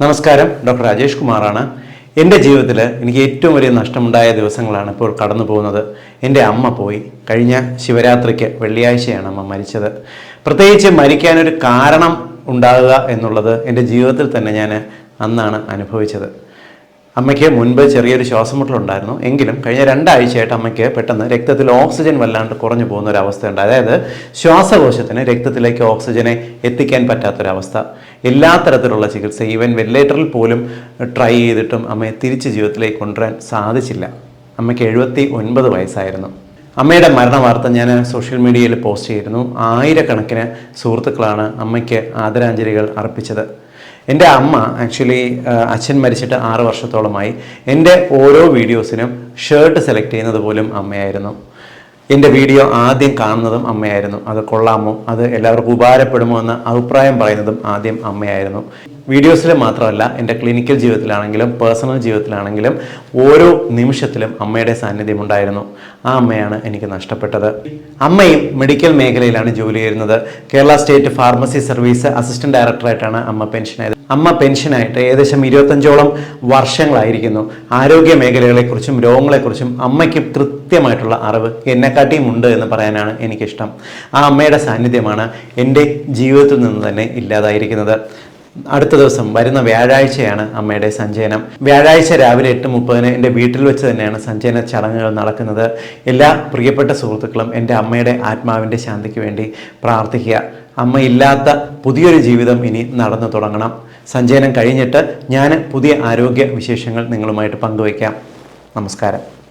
നമസ്കാരം. ഡോക്ടർ രാജേഷ് കുമാറാണ്. എന്റെ ജീവിതത്തിൽ എനിക്ക് ഏറ്റവും വലിയ നഷ്ടമുണ്ടായ ദിവസങ്ങളാണ് ഇപ്പോൾ കടന്നു പോകുന്നത്. എന്റെ അമ്മ പോയി. കഴിഞ്ഞ ശിവരാത്രിക്ക് വെള്ളിയാഴ്ചയാണ് അമ്മ മരിച്ചത്. പ്രത്യേകിച്ച് മരിക്കാനൊരു കാരണം ഉണ്ടാകുക എന്നുള്ളത് എന്റെ ജീവിതത്തിൽ തന്നെ ഞാൻ അന്നാണ് അനുഭവിച്ചത്. അമ്മയ്ക്ക് മുൻപ് ചെറിയൊരു ശ്വാസമുട്ടലുണ്ടായിരുന്നു. എങ്കിലും കഴിഞ്ഞ രണ്ടാഴ്ചയായിട്ട് അമ്മയ്ക്ക് പെട്ടെന്ന് രക്തത്തിൽ ഓക്സിജൻ വല്ലാണ്ട് കുറഞ്ഞു പോകുന്ന ഒരു അവസ്ഥയുണ്ട് അതായത് ശ്വാസകോശത്തിന് രക്തത്തിലേക്ക് ഓക്സിജനെ എത്തിക്കാൻ പറ്റാത്തൊരവസ്ഥ. എല്ലാ തരത്തിലുള്ള ചികിത്സ ഈവൻ വെന്റിലേറ്ററിൽ പോലും ട്രൈ ചെയ്തിട്ടും അമ്മയെ തിരിച്ച് ജീവിതത്തിലേക്ക് കൊണ്ടുവരാൻ സാധിച്ചില്ല. അമ്മയ്ക്ക് എഴുപത്തി ഒൻപത് വയസ്സായിരുന്നു. അമ്മയുടെ മരണ വാർത്ത ഞാൻ സോഷ്യൽ മീഡിയയിൽ പോസ്റ്റ് ചെയ്തിരുന്നു. ആയിരക്കണക്കിന് സുഹൃത്തുക്കളാണ് അമ്മയ്ക്ക് ആദരാഞ്ജലികൾ അർപ്പിച്ചത്. എന്റെ അമ്മ ആക്ച്വലി അച്ഛൻ മരിച്ചിട്ട് ആറ് വർഷത്തോളമായി. എന്റെ ഓരോ വീഡിയോസിനും ഷർട്ട് സെലക്ട് ചെയ്യുന്നത് പോലും അമ്മയായിരുന്നു. എന്റെ വീഡിയോ ആദ്യം കാണുന്നതും അമ്മയായിരുന്നു. അത് കൊള്ളാമോ? അത് എല്ലാവർക്കും ഉപകാരപ്പെടുമോ എന്ന അഭിപ്രായം പറയുന്നതും ആദ്യം അമ്മയായിരുന്നു. വീഡിയോസിൽ മാത്രമല്ല എന്റെ ക്ലിനിക്കൽ ജീവിതത്തിലാണെങ്കിലും പേഴ്സണൽ ജീവിതത്തിലാണെങ്കിലും ഓരോ നിമിഷത്തിലും അമ്മയുടെ സാന്നിധ്യം ഉണ്ടായിരുന്നു. ആ അമ്മയാണ് എനിക്ക് നഷ്ടപ്പെട്ടത്. അമ്മയും മെഡിക്കൽ മേഖലയിലാണ് ജോലി ചെയ്യുന്നത്. Kerala state pharmacy service assistant ഡയറക്ടറായിട്ടാണ് അമ്മ പെൻഷനായത് അമ്മ പെൻഷനായിട്ട് ഏകദേശം ഇരുപത്തഞ്ചോളം വർഷങ്ങളായിരിക്കുന്നു. ആരോഗ്യ മേഖലകളെക്കുറിച്ചും രോഗങ്ങളെക്കുറിച്ചും അമ്മയ്ക്ക് കൃത്യമായിട്ടുള്ള അറിവ് എന്നെക്കാട്ടിയും ഉണ്ട് എന്ന് പറയാനാണ് എനിക്കിഷ്ടം. ആ അമ്മയുടെ സാന്നിധ്യമാണ് എന്റെ ജീവിതത്തിൽ നിന്ന് തന്നെ ഇല്ലാതായിരിക്കുന്നത്. അടുത്ത ദിവസം വരുന്ന വ്യാഴാഴ്ചയാണ് അമ്മയുടെ സഞ്ചയനം. വ്യാഴാഴ്ച രാവിലെ എട്ട് മുപ്പതിന് എന്റെ വീട്ടിൽ വെച്ച് തന്നെയാണ് സഞ്ചയന ചടങ്ങുകൾ നടക്കുന്നത്. എല്ലാ പ്രിയപ്പെട്ട സുഹൃത്തുക്കളും എന്റെ അമ്മയുടെ ആത്മാവിന്റെ ശാന്തിക്ക് വേണ്ടി പ്രാർത്ഥിക്കുക. അമ്മയില്ലാത്ത പുതിയൊരു ജീവിതം ഇനി നടന്നു തുടങ്ങണം. സഞ്ചയനം കഴിഞ്ഞിട്ട് ഞാൻ പുതിയ ആരോഗ്യ വിശേഷങ്ങൾ നിങ്ങളുമായിട്ട് പങ്കുവയ്ക്കാം. നമസ്കാരം.